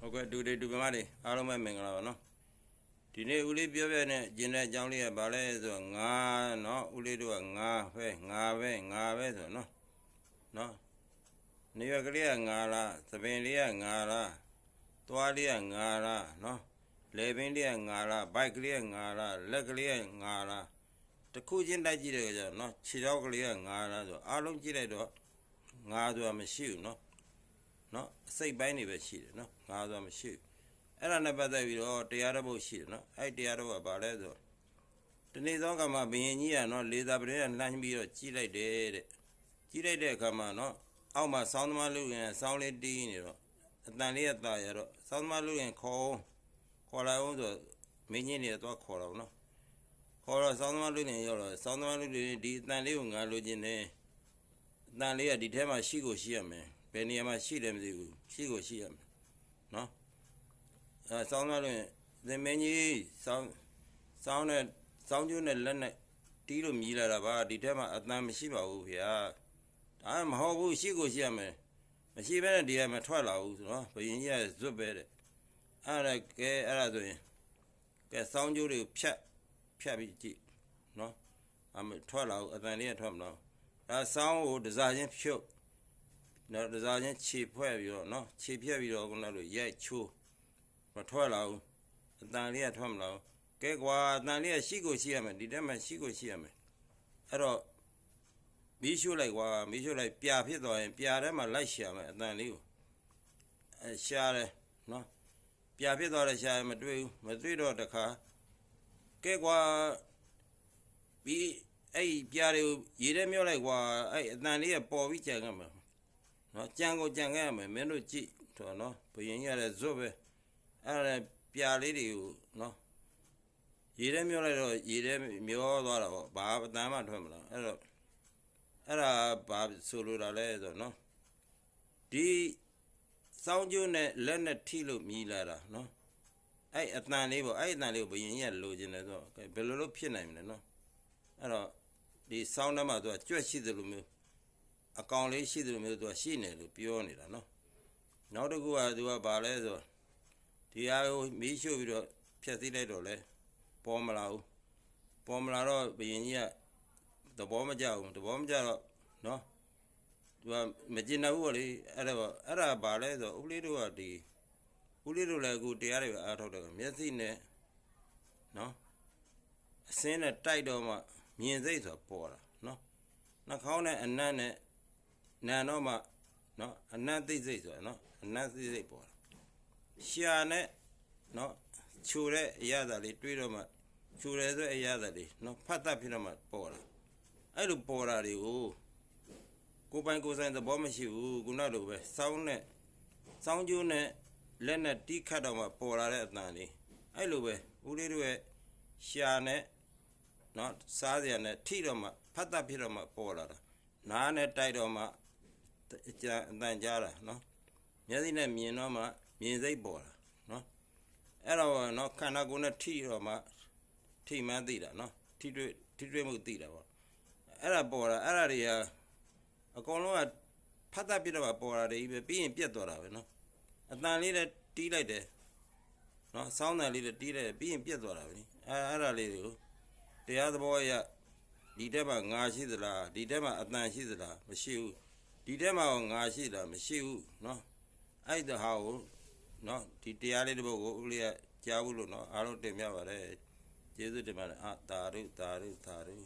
ဟုတ်ကဲ့ဒူတွေဒူကမတွေအားလုံးပဲမင်္ဂလာပါနော်ဒီနေ့ဦးလေးပြောပြတဲ့ကျင်တဲ့အကြောင်းလေးကဘာလဲဆိုတော့ငါနော်ဦးလေးတို့ကငါပဲငါပဲငါပဲဆိုတော့နော်နော်နေရကလေးကငါလားသပင်လေးကငါလားသွားလေးကငါလားနော်လေပင်လေးကငါလားဘိုက်ကလေးကငါလားလက်ကလေးကငါလားတစ်ခုချင်းတိုက်ကြည့်တယ်ကြတော့နော်ခြေထောက်ကလေးကငါလားဆိုအားလုံးကြည့်လိုက်တော့ငါဆိုတာမရှိဘူးနော် နော်အစိတ်ပိုင်းတွေပဲရှိတယ်နော်ငါဆိုမရှိဘူးအဲ့ဒါနဲ့ပတ်သက်ပြီးတော့တရားတော်ဘုတ်ရှိတယ်နော်အဲ့တရားတော်ကဘာလဲဆိုတော့ဒီနေ့သောကမှာဘယင်ကြီးကနော်လေသာပရင်ကလှမ်းပြီးတော့ကြီးလိုက်တယ်တဲ့ကြီးလိုက်တဲ့အခါမှာနော်အောက်မှာဆောင်းသမားလူရင်ဆောင်းလေးတီးနေတော့အတန်လေးကตายရတော့ဆောင်းသမားလူရင်ခေါ်ခေါ်လာအောင်ဆိုမင်းကြီးနေတော့ခေါ်တော့နော်ခေါ်တော့ဆောင်းသမားလူရင်ရောက်တော့ဆောင်းသမားလူရင်ဒီအတန်လေးကိုငါလိုချင်တယ်အတန်လေးကဒီထဲမှာရှိကိုရှိရမယ် ဘယ်နေရာမှာရှိတယ်မသိဘူးရှိကိုရှိရမယ်နော်အဲစောင်းသွားလို့သင်မင်းကြီးစောင်းစောင်းနဲ့စောင်းကျိုးနဲ့လက်နဲ့တီးလို့မြည်လာတာပါဒီထက်မှအတန်မရှိပါဘူးဗျာဒါမဟုတ်ဘူးရှိကိုရှိရမယ်မရှိဘဲနဲ့ဒီကမထွက်လာဘူးဆိုတော့ဘယင်ကြီးကဇွတ်ပဲတဲ့အဲ့ဒါကဲအဲ့ဒါဆိုရင်ကဲစောင်းကျိုးတွေကိုဖြတ်ဖြတ်ပြီးကြည့်နော်အမထွက်လာဘူးအတန်လေးကထွက်မလာဘူးဒါစောင်းကိုတစားချင်းဖြုတ် နော်တစားချင်းခြေဖွဲ့ပြီးတော့နော်ခြေဖြတ်ပြီးတော့ခုနကလိုရိုက်ချိုးမထွက်လာဘူးအတန်လေးကထွက်မလာဘူးကဲကွာအတန်လေးကရှိကိုရှိရမယ်ဒီတက်မှာရှိကိုရှိရမယ်အဲ့တော့မီးရှို့လိုက်ကွာမီးရှို့လိုက်ပြာဖြစ်သွားရင်ပြာထဲမှာလိုက်ရှာမယ်အတန်လေးကိုအဲရှာတယ်နော်ပြာဖြစ်သွားတယ်ရှာရင်မတွေ့ဘူးမတွေ့တော့တခါကဲကွာပြီးအဲ့ဒီပြာတွေကိုရေထဲမြုပ်လိုက်ကွာအဲ့အတန်လေးကပေါ်ပြီးကြံခဲ့မှာ နော်ကြံကိုကြံခဲ့ရမယ်မင်းတို့ကြည့်တော့နော်ဘယင်ရတဲ့ဇွတ်ပဲအဲ့ဒါပြာလေးတွေကိုနော်ရေထဲမျောလိုက်တော့ရေထဲမျောသွားတာပေါ့ဘာအတမ်းမှထွက်မလားအဲ့တော့အဲ့ဒါဘာဆိုလိုတာလဲဆိုတော့နော်ဒီစောင်းကျိုးနဲ့လက်နဲ့ထိလို့မြည်လာတာနော်အဲ့အတန်လေးပေါ့အဲ့အတန်လေးကိုဘယင်ရလိုချင်တယ်ဆိုတော့ဘယ်လိုလုပ်ဖြစ်နိုင်မလဲနော်အဲ့တော့ဒီစောင်းထဲမှာသူကကြွက်ရှိသလိုမျိုး အကောင်လေးရှိတယ်လို့မျိုးသူကရှိနေလို့ပြောနေတာနော်နောက်တစ်ခုကသူကဘာလဲဆိုတော့ဒီအားကိုမီးရှို့ပြီးတော့ဖြတ်သိလိုက်တော့လဲပေါ်မလာဘူးပေါ်မလာတော့ဘယင်ကြီးကသဘောမကျဘူးသဘောမကျတော့နော်သူကမကျင်တော့ဘူးလေအဲ့ဒါပေါ့အဲ့ဒါဘာလဲဆိုတော့ဦးလေးတို့ကဒီဦးလေးတို့လည်းအခုတရားတွေအားထုတ်တယ်မျက်စိနဲ့နော်အစင်းနဲ့တိုက်တော့မှမြင်စိတ်ဆိုပေါ်တာနော်နှာခေါင်းနဲ့အနံ့နဲ့ နန်တော့မှနော်အနတ်သိစိတ်ဆိုတာနော်အနတ်သိစိတ်ပေါ်တာရှာနဲ့နော်ခြူတဲ့အရာသာလေးတွေးတော့မှခြူတယ်ဆိုတဲ့အရာသာလေးနော်ဖတ်တတ်ဖြစ်တော့မှပေါ်တာအဲ့လိုပေါ်တာတွေကိုကိုယ်ပိုင်ကိုယ်ဆိုင်သဘောမရှိဘူးခုနလိုပဲစောင်းနဲ့စောင်းကျိုးနဲ့လက်နဲ့တီးခတ်တော့မှပေါ်လာတဲ့အတန်လေးအဲ့လိုပဲဦးလေးတို့ရဲ့ရှာနဲ့နော်စားစရာနဲ့ထိတော့မှဖတ်တတ်ဖြစ်တော့မှပေါ်လာတာနားနဲ့တိုက်တော့မှ အကြအတန်ကြားတာနော်မျက်စိနဲ့မြင်တော့မှမြင်စိတ်ပေါ်တာနော်အဲ့တော့နော်ခန္ဓာကိုယ်နဲ့ထိတော့မှထိမှန်းသိတာနော်ထိတွေ့ထိတွေ့မှုသိတာပေါ့အဲ့ဒါပေါ်တာအဲ့ဒါတွေကအကုန်လုံးကဖတ်တတ်ပြတော့မှပေါ်တာတွေကြီးပဲပြီးရင်ပြတ်သွားတာပဲနော်အတန်လေးနဲ့တီးလိုက်တယ်နော်စောင်းတန်လေးနဲ့တီးလိုက်တယ်ပြီးရင်ပြတ်သွားတာပဲနိအဲ့အဲ့ဒါလေးတွေကိုတရားသဘောအရဒီတက်မှာငါရှိသလားဒီတက်မှာအတန်ရှိသလားမရှိဘူး ဒီထဲမှာငါရှိတာမရှိဘူးเนาะအဲ့ဒါဟာကိုเนาะဒီတရားလေးတစ်ပုဒ်ကိုဦးလေးကကြားဘူးလို့เนาะအားလုံးတင်ပြပါတယ်ကျေးဇူးတင်ပါတယ်အာတာရုတာရုတာရု